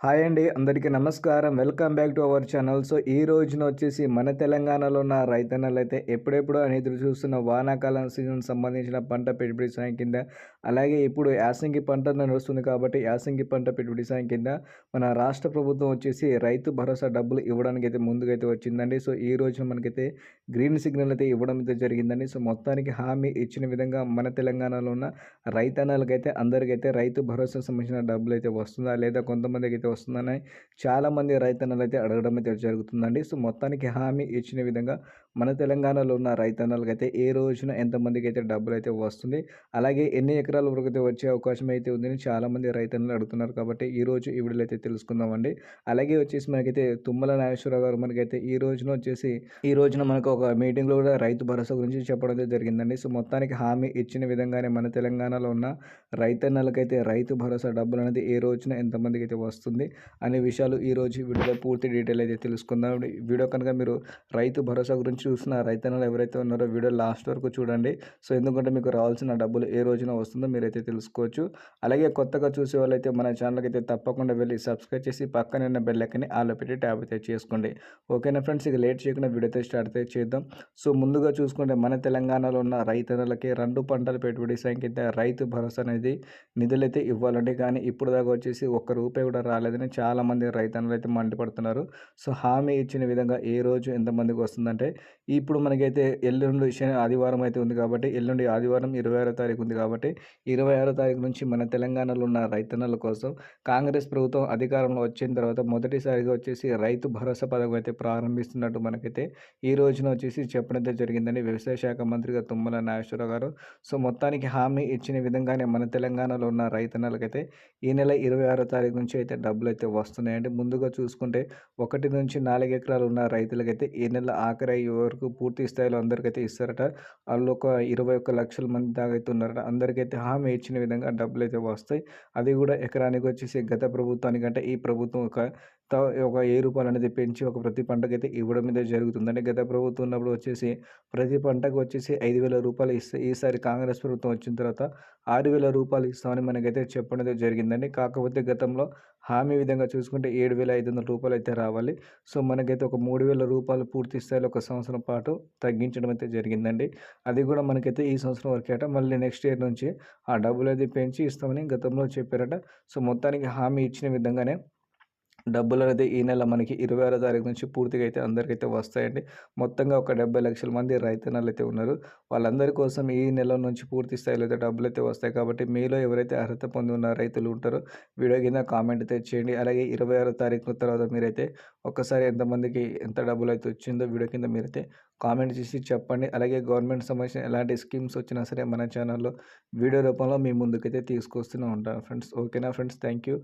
Hi అండి అందరికీ నమస్కారం. Welcome back to our channel. So ఈ రోజున వచ్చేసి మన తెలంగాణలో ఉన్న రైతన్నలు అయితే ఎప్పుడెప్పుడు అని ఎదురు చూస్తున్న వానాకాలం సీజన్ సంబంధించిన పంట పెట్టుబడి సాయం కింద అలాగే ఇప్పుడు యాసంగి పంట నడుస్తుంది కాబట్టి యాసంగి పంట పెట్టుబడి సాయం కింద మన రాష్ట్ర ప్రభుత్వం వచ్చేసి రైతు భరోసా డబ్బులు ఇవ్వడానికి అయితే ముందుకైతే వచ్చిందండి. సో ఈ రోజున మనకైతే గ్రీన్ సిగ్నల్ అయితే ఇవ్వడం అయితే జరిగిందండి. సో మొత్తానికి హామీ ఇచ్చిన విధంగా మన తెలంగాణలో ఉన్న రైతన్నలకైతే అందరికైతే రైతు భరోసా సంబంధించిన డబ్బులు అయితే వస్తుందా లేదా కొంతమందికి అయితే వస్తుందని చాలామంది రైతన్నలు అయితే అడగడం అయితే జరుగుతుందండి. సో మొత్తానికి హామీ ఇచ్చిన విధంగా మన తెలంగాణలో ఉన్న రైతన్నలకు అయితే ఏ రోజున ఎంతమందికి అయితే డబ్బులు అయితే వస్తుంది అలాగే ఎన్ని ఎకరాల వరకు అయితే వచ్చే అవకాశం అయితే ఉందని చాలామంది రైతన్నలు అడుగుతున్నారు. కాబట్టి ఈరోజు ఈ వీడియోలో అయితే తెలుసుకుందామండి. అలాగే వచ్చేసి మనకైతే తుమ్మల నాగేశ్వరరావు గారు మనకైతే ఈ రోజున వచ్చేసి ఈ రోజున మనకు ఒక మీటింగ్లో కూడా రైతు భరోసా గురించి చెప్పడం అయితే జరిగిందండి. సో మొత్తానికి హామీ ఇచ్చిన విధంగానే మన తెలంగాణలో ఉన్న రైతన్నలకైతే రైతు భరోసా డబ్బులు అనేది ఏ రోజున ఎంతమందికి అయితే వస్తుంది అనే విషయాలు ఈరోజు వీడియోలో పూర్తి డీటెయిల్ అయితే తెలుసుకుందాం. వీడియో కనుక మీరు రైతు భరోసా గురించి చూసిన రైతన్నలు ఎవరైతే ఉన్నారో వీడియో లాస్ట్ వరకు చూడండి. సో ఎందుకంటే మీకు రావాల్సిన డబ్బులు ఏ రోజున వస్తుందో మీరైతే తెలుసుకోవచ్చు. అలాగే కొత్తగా చూసే వాళ్ళైతే మన ఛానల్కి అయితే తప్పకుండా వెళ్ళి సబ్స్క్రైబ్ చేసి పక్కన ఉన్న బెల్లెక్కని ఆలో పెట్టి ట్యాబ్ అయితే చేసుకోండి. ఓకేనా ఫ్రెండ్స్? ఇక లేట్ చేయకుండా వీడియో అయితే స్టార్ట్ అయితే చేద్దాం. సో ముందుగా చూసుకుంటే మన తెలంగాణలో ఉన్న రైతన్నలకి రెండు పంటల పెట్టుబడి సంఖ్య రైతు భరోసా అనేది నిధులైతే ఇవ్వాలండి. కానీ ఇప్పుడు దాకా వచ్చేసి ఒక్క రూపాయి కూడా రాలేదు. రాలేదని చాలామంది రైతన్నలు అయితే మండిపడుతున్నారు. సో హామీ ఇచ్చిన విధంగా ఏ రోజు ఎంతమందికి వస్తుందంటే ఇప్పుడు మనకైతే ఎల్లుండి శని ఆదివారం అయితే ఉంది కాబట్టి ఎల్లుండి ఆదివారం ఇరవై ఆరో తారీఖు ఉంది కాబట్టి ఇరవై ఆరో తారీఖు నుంచి మన తెలంగాణలో ఉన్న రైతన్నల కోసం కాంగ్రెస్ ప్రభుత్వం అధికారంలో వచ్చిన తర్వాత మొదటిసారిగా వచ్చేసి రైతు భరోసా పథకం అయితే ప్రారంభిస్తున్నట్టు మనకైతే ఈ రోజున వచ్చేసి చెప్పడం జరిగిందని వ్యవసాయ శాఖ మంత్రిగా తుమ్మల నాగేశ్వరరావు గారు. సో మొత్తానికి హామీ ఇచ్చిన విధంగానే మన తెలంగాణలో ఉన్న రైతన్నలకైతే ఈ నెల ఇరవై ఆరో తారీఖు నుంచి అయితే డబ్బులు అయితే వస్తున్నాయండి. ముందుగా చూసుకుంటే ఒకటి నుంచి నాలుగు ఎకరాలు ఉన్న రైతులకైతే ఈ నెల ఆఖరి అయ్యే వరకు పూర్తి స్థాయిలో అందరికైతే ఇస్తారట. వాళ్ళు ఒక ఇరవై ఒక్క లక్షల మంది దాకా అయితే ఉన్నారట. అందరికైతే హామీ ఇచ్చిన విధంగా డబ్బులు అయితే వస్తాయి. అది కూడా ఎకరానికి వచ్చేసి గత ప్రభుత్వానికంటే ఈ ప్రభుత్వం ఒక ఒక ఏ రూపాయలు అనేది పెంచి ఒక ప్రతి పంటకైతే ఇవ్వడం మీద జరుగుతుందండి గత ప్రభుత్వం ఉన్నప్పుడు వచ్చేసి ప్రతి పంటకు వచ్చేసి ఐదు వేల రూపాయలు ఇస్తే ఈసారి కాంగ్రెస్ ప్రభుత్వం వచ్చిన తర్వాత ఆరు వేల రూపాయలు ఇస్తామని మనకైతే చెప్పడం జరిగిందండి. కాకపోతే గతంలో హామీ విధంగా చూసుకుంటే ఏడు వేల ఐదు వందల రూపాయలు అయితే రావాలి. సో మనకైతే ఒక మూడు వేల రూపాయలు పూర్తి స్థాయిలో ఒక సంవత్సరం పాటు తగ్గించడం అయితే జరిగిందండి. అది కూడా మనకైతే ఈ సంవత్సరం వరకేట మళ్ళీ నెక్స్ట్ ఇయర్ నుంచి ఆ డబ్బులు అయితే పెంచి ఇస్తామని గతంలో చెప్పారట. సో మొత్తానికి హామీ ఇచ్చిన విధంగానే డబ్బులు అనేది ఈ నెల మనకి ఇరవై ఆరో తారీఖు నుంచి పూర్తిగా అయితే అందరికైతే వస్తాయండి. మొత్తంగా ఒక డెబ్బై లక్షల మంది రైతన్నలు అయితే ఉన్నారు. వాళ్ళందరి కోసం ఈ నెల నుంచి పూర్తి స్థాయిలో అయితే డబ్బులు అయితే వస్తాయి కాబట్టి మీలో ఎవరైతే అర్హత పొంది ఉన్న రైతులు ఉంటారో వీడియో కింద కామెంట్ అయితే చేయండి. అలాగే ఇరవై ఆరో తారీఖు తర్వాత మీరైతే ఒక్కసారి ఎంతమందికి ఎంత డబ్బులు అయితే వచ్చిందో వీడియో కింద మీరైతే కామెంట్ చేసి చెప్పండి. అలాగే గవర్నమెంట్ సంబంధించిన ఎలాంటి స్కీమ్స్ వచ్చినా సరే మన ఛానల్లో వీడియో రూపంలో మీ ముందుకైతే తీసుకొస్తూనే ఉంటాను ఫ్రెండ్స్. ఓకేనా ఫ్రెండ్స్? Thank you.